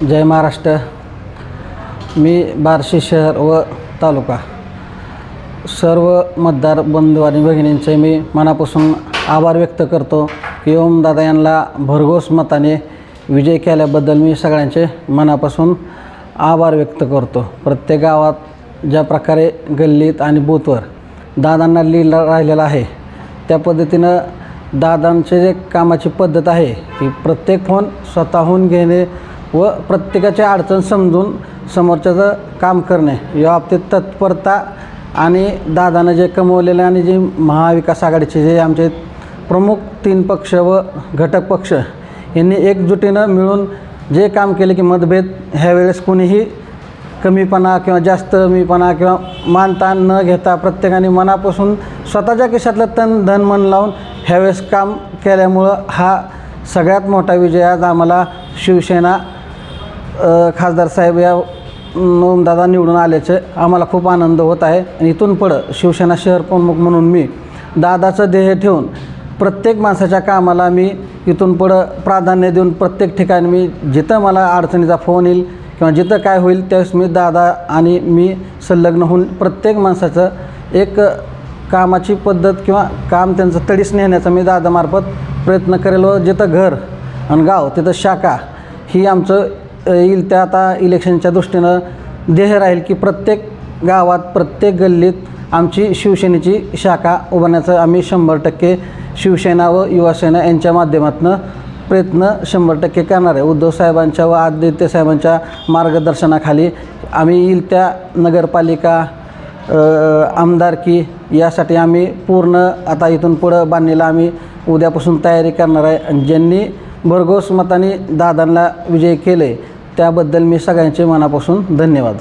जय महाराष्ट्र. मी बार्शी शहर व तालुका. सर्व मतदार बंधू आणि भगिनींचे मी मनापासून आभार व्यक्त करतो की ओमदादा यांना भरघोस मताने विजय केल्याबद्दल मी सगळ्यांचे मनापासून आभार व्यक्त करतो. प्रत्येक गावात ज्या प्रकारे गल्लीत आणि बूथवर दादांना लिहिलं राहिलेला आहे त्या पद्धतीनं दादांचे जे कामाची पद्धत आहे की प्रत्येक फोन स्वतःहून घेणे व प्रत्येकाची अडचण समजून समोरच्याचं काम करणे. या बाबतीत तत्परता आणि दादानं जे कमवलेलं आणि जे महाविकास आघाडीचे जे आमचे प्रमुख तीन पक्ष व घटक पक्ष यांनी एकजुटीनं मिळून जे काम केले की मतभेद ह्यावेळेस कोणीही कमीपणा किंवा जास्त कमीपणा किंवा मानतान न घेता प्रत्येकाने मनापासून स्वतःच्या खिशातलं तन धन मन लावून ह्यावेळेस काम केल्यामुळं हा सगळ्यात मोठा विजय आज आम्हाला शिवसेना खासदार साहेब या दादा निवडून आल्याचे आम्हाला खूप आनंद होत आहे. आणि इथून पुढं शिवसेना शहर प्रमुख म्हणून मी दादाचं ध्येय ठेवून प्रत्येक माणसाच्या कामाला मी इथून पुढं प्राधान्य देऊन प्रत्येक ठिकाणी मी जिथं मला अडचणीचा फोन येईल किंवा जिथं काय होईल त्यावेळेस मी दादा आणि मी संलग्न होऊन प्रत्येक माणसाचं एक कामाची पद्धत किंवा काम त्यांचं तडीस नेण्याचा मी दादामार्फत प्रयत्न करेल व जिथं घर आणि गाव तिथं शाखा ही आमचं येईल त्या आता इलेक्शनच्या दृष्टीनं ध्येय राहील की प्रत्येक गावात प्रत्येक गल्लीत आमची शिवसेनेची शाखा उभारण्याचं आम्ही शंभर टक्के शिवसेना व युवासेना यांच्या माध्यमातून प्रयत्न शंभर टक्के करणार आहे. उद्धव साहेबांच्या व आदित्य साहेबांच्या मार्गदर्शनाखाली आम्ही येईल त्या नगरपालिका आमदारकी यासाठी आम्ही पूर्ण आता इथून पुढं बांधणीला आम्ही उद्यापासून तयारी करणार आहे. ज्यांनी भरघोस मताने दादांना विजय केले त्याबद्दल मी सगळ्यांचे मनापासून धन्यवाद.